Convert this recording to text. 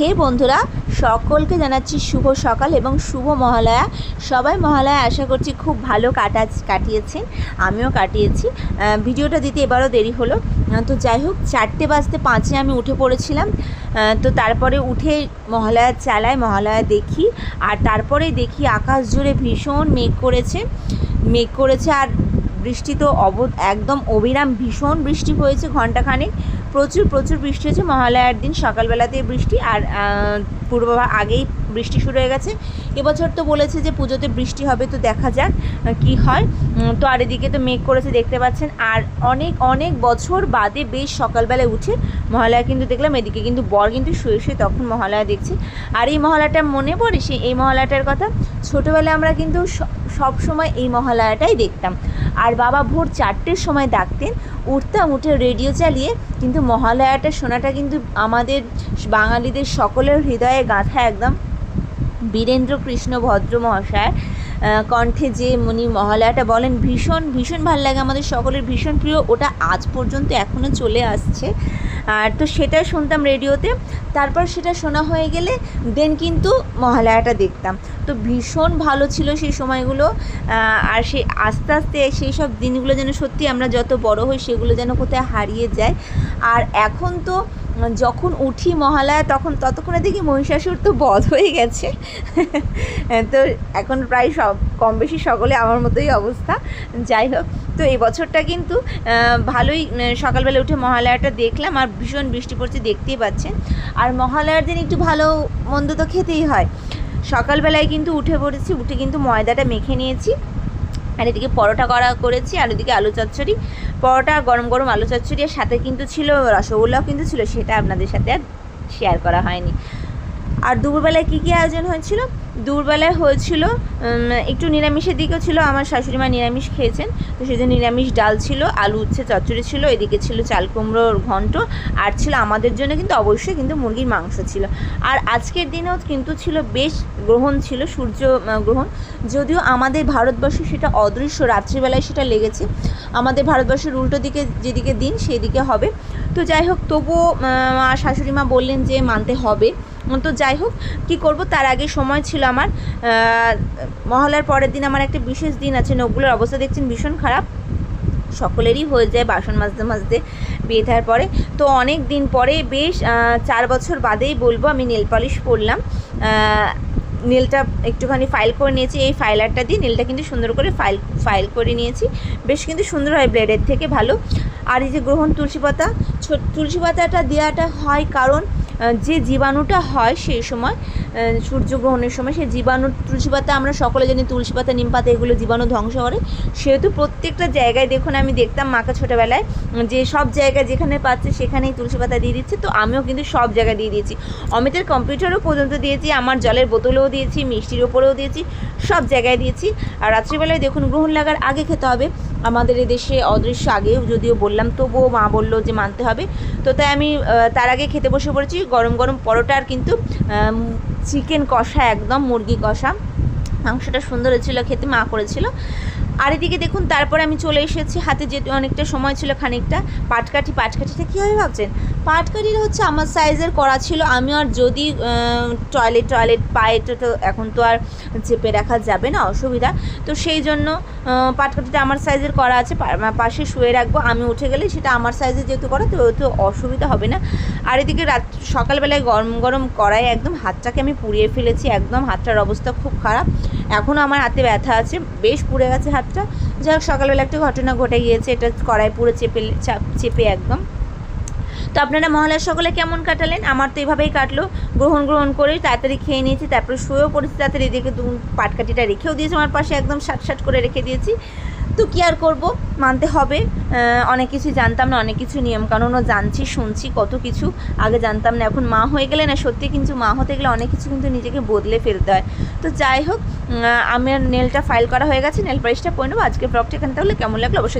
হে বন্ধুরা, সকলকে জানাচ্ছি শুভ সকাল এবং শুভ মহালয়া। সবাই মহালয়া আশা করছি খুব ভালো কাটা কাটিয়েছেন, আমিও কাটিয়েছি। ভিডিওটা দিতে এবারও দেরি হলো। তো যাই হোক, চারটে বাজতে পাঁচে আমি উঠে পড়েছিলাম। তো তারপরে উঠে মহালয়া চালাই, মহালয়া দেখি। আর তারপরে দেখি আকাশ জুড়ে ভীষণ মেঘ করেছে। মেঘ করেছে আর বৃষ্টি তো অব একদম অবিরাম ভীষণ বৃষ্টি হয়েছে ঘন্টাখানেক প্রচুর প্রচুর বৃষ্টি হয়েছে। মহালয়ার দিন সকালবেলাতে বৃষ্টি আর পূর্বভাগ আগেই বৃষ্টি শুরু হয়ে গেছে। এবছর তো বলেছে যে পুজোতে বৃষ্টি হবে, তো দেখা যাক কি হয়। তো আর এদিকে তো মেঘ করেছে, দেখতে পাচ্ছেন। আর অনেক অনেক বছর বাদে বেশ সকালবেলায় উঠে মহালয়া কিন্তু দেখলাম। এদিকে কিন্তু বর কিন্তু শুয়ে শুয়ে তখন মহালয়া দেখছে। আর এই মহালয়াটা মনে পড়ে সে এই মহালয়াটার কথা? ছোটোবেলায় আমরা কিন্তু সব সময় এই মহালয়াটাই দেখতাম। আর বাবা ভোর চারটের সময় ডাকতেন উঠতাম উঠে রেডিও চালিয়ে, কিন্তু মহালয়াটা শোনাটা কিন্তু আমাদের বাঙালিদের সকলের হৃদয়ে গাঁথা একদম। বীরেন্দ্র কৃষ্ণ ভদ্র মহাশয় কণ্ঠে যে উনি মহালয়াটা বলেন, ভীষণ ভীষণ ভালো লাগে আমাদের সকলের, ভীষণ প্রিয়। ওটা আজ পর্যন্ত এখনও চলে আসছে। আর তো সেটা শুনতাম রেডিওতে। তারপর সেটা শোনা হয়ে গেলে দেন কিন্তু মহালয়াটা দেখতাম। তো ভীষণ ভালো ছিল সেই সময়গুলো আর সেই আস্তে আস্তে সেই সব দিনগুলো যেন সত্যি আমরা যত বড় হই সেগুলো যেন কোথায় হারিয়ে যায়। আর এখন তো যখন উঠি মহালয়া তখন ততক্ষণে দেখি মহিষাসুর তো বধ হয়ে গেছে। তো এখন প্রায় সব, কম বেশি সকলে আমার মতোই অবস্থা। যাই হোক, তো এই বছরটা কিন্তু ভালোই সকালবেলা উঠে মহালয়াটা দেখলাম আর ভীষণ বৃষ্টি পড়ছে দেখতেই পাচ্ছেন। আর মহালয়ার দিন একটু ভালো মন্দ তো খেতেই হয়। সকালবেলায় কিন্তু উঠে পড়েছি, উঠে কিন্তু ময়দাটা মেখে নিয়েছি। আর এদিকে পরোটা করা করেছি, আর এদিকে আলু চচ্চড়ি। পরোটা, গরম গরম আলু চচ্চড়ি আর সাথে কিন্তু ছিল রসগোল্লাও কিন্তু ছিল, সেটা আপনাদের সাথে আর শেয়ার করা হয়নি। আর দুপুরবেলায় কী কী আয়োজন হয়েছিল? দুপুরবেলায় হয়েছিল একটু নিরামিষের দিকেও ছিল, আমার শাশুড়ি মা নিরামিষ খেয়েছেন। তো সেই জন্য নিরামিষ ডাল ছিল, আলু উচ্ছে, চচ্চড়ি ছিল, এদিকে ছিল চাল কুমড়োর ঘন্ট, আর ছিল আমাদের জন্য কিন্তু অবশ্যই কিন্তু মুরগির মাংস ছিল। আর আজকের দিনেও কিন্তু ছিল বেশ গ্রহণ ছিল, সূর্য গ্রহণ। যদিও আমাদের ভারতবর্ষে সেটা অদৃশ্য, রাত্রিবেলায় সেটা লেগেছে। আমাদের ভারতবর্ষের উল্টো দিকে যেদিকে দিন, সেদিকে হবে। তো যাই হোক, তবুও মা শাশুড়ি মা বললেন যে মানতে হবে। তো যাই হোক, কী করব? তার আগে সময় ছিল আমার। মহলার পরের দিন আমার একটা বিশেষ দিন আছে। নখগুলোর অবস্থা দেখছেন, ভীষণ খারাপ। সকলেরই হয়ে যায় বাসন মাজতে মাজতে বিয়ে থাকার পরে। তো অনেক দিন পরে বেশ চার বছর বাদেই বলব, আমি নেল পলিশ পরলাম। নেলটা একটুখানি ফাইল করে নিয়েছি। এই ফাইলারটা দিয়ে নেলটা কিন্তু সুন্দর করে ফাইল ফাইল করে নিয়েছি। বেশ কিন্তু সুন্দর হয় ব্লেডের থেকে ভালো। আর এই যে গ্রহণ তুলসী পাতা তুলসী পাতাটা দেওয়াটা হয় কারণ যে জীবাণুটা হয় সেই সময় সূর্যগ্রহণের সময় সেই জীবাণু, তুলসী পাতা আমরা সকলে জানি তুলসী পাতা, নিম পাতা এগুলো জীবাণু ধ্বংস করে। সেহেতু প্রত্যেকটা জায়গায় দেখুন, আমি দেখতাম মাকে ছোটোবেলায় যে সব জায়গায় যেখানে পাচ্ছে সেখানেই তুলসী পাতা দিয়ে দিচ্ছে, তো আমিও কিন্তু সব জায়গায় দিয়ে দিয়েছি। অমিতের কম্পিউটারও পর্যন্ত দিয়েছি, আমার জলের বোতলেও দিয়েছি, মিষ্টির ওপরেও দিয়েছি, সব জায়গায় দিয়েছি। আর রাত্রিবেলায় দেখুন, গ্রহণ লাগার আগে খেতে হবে। আমাদের এদেশে অদৃশ্য আগেও যদিও বললাম, তবুও মা বলল যে মানতে হবে। তো তাই আমি তার আগে খেতে বসে পড়েছি, গরম গরম পরোটার কিন্তু চিকেন কষা, একদম মুরগি কষা। মাংসটা সুন্দর হয়েছিল, খেতে মা করেছিল। আর এদিকে দেখুন, তারপরে আমি চলে এসেছি, হাতে যেতে অনেকটা সময় ছিল খানিকটা, পাটকাঠি, পাটকাঠিটা কীভাবে ভাবছেন? পাটকাঠিটা হচ্ছে আমার সাইজের করা ছিল। আমি আর যদি টয়লেট টয়লেট পায়ে তো এখন তো আর চেপে রাখা যাবে না অসুবিধা। তো সেই জন্য আহ, পাটকাঠিটা আমার সাইজের করা আছে। পাশে শুয়ে রাখব আমি উঠে গেলে সেটা আমার সাইজে যেহেতু করা তো তো অসুবিধা হবে না। আর এদিকে রাত সকালবেলায় গরম গরম কড়াই একদম হাতটাকে আমি পুড়িয়ে ফেলেছি একদম হাতটার অবস্থা খুব খারাপ। এখনও আমার হাতে ব্যথা আছে বেশ পুড়ে গেছে হাতটা। যাই হোক সকালবেলা একটা ঘটনা ঘটে গিয়েছে এটা কড়াই পুরো চাপ- চেপে একদম। তো আপনারা মহলার সকলে কেমন কাটালেন? আমার তো এভাবেই কাটলো। গ্রহণ গ্রহণ করে তাড়াতাড়ি খেয়ে নিয়েছি, তারপরে শুয়েও পড়েছি, তাড়াতাড়ি এদিকে দু পাটকাঠিটা রেখেও দিয়েছি, আমার পাশে একদম সাট সাট করে রেখে দিয়েছি। তো কী আর করব? মানতে হবে। অনেক কিছু জানতাম না, অনেক কিছু নিয়ম নিয়মকানুনও জানছি, শুনছি কত কিছু। আগে জানতাম না, এখন মা হয়ে গেলে না, সত্যি কিন্তু মা হতে গেলে অনেক কিছু কিন্তু নিজেকে বদলে ফেলতে হয়। তো যাই হোক আমার নেলটা ফাইল করা হয়ে গেছে নেল পালিশটা পরে নেব। আজকে ব্লগটা এখানে তাহলে কেমন লাগল অবশ্যই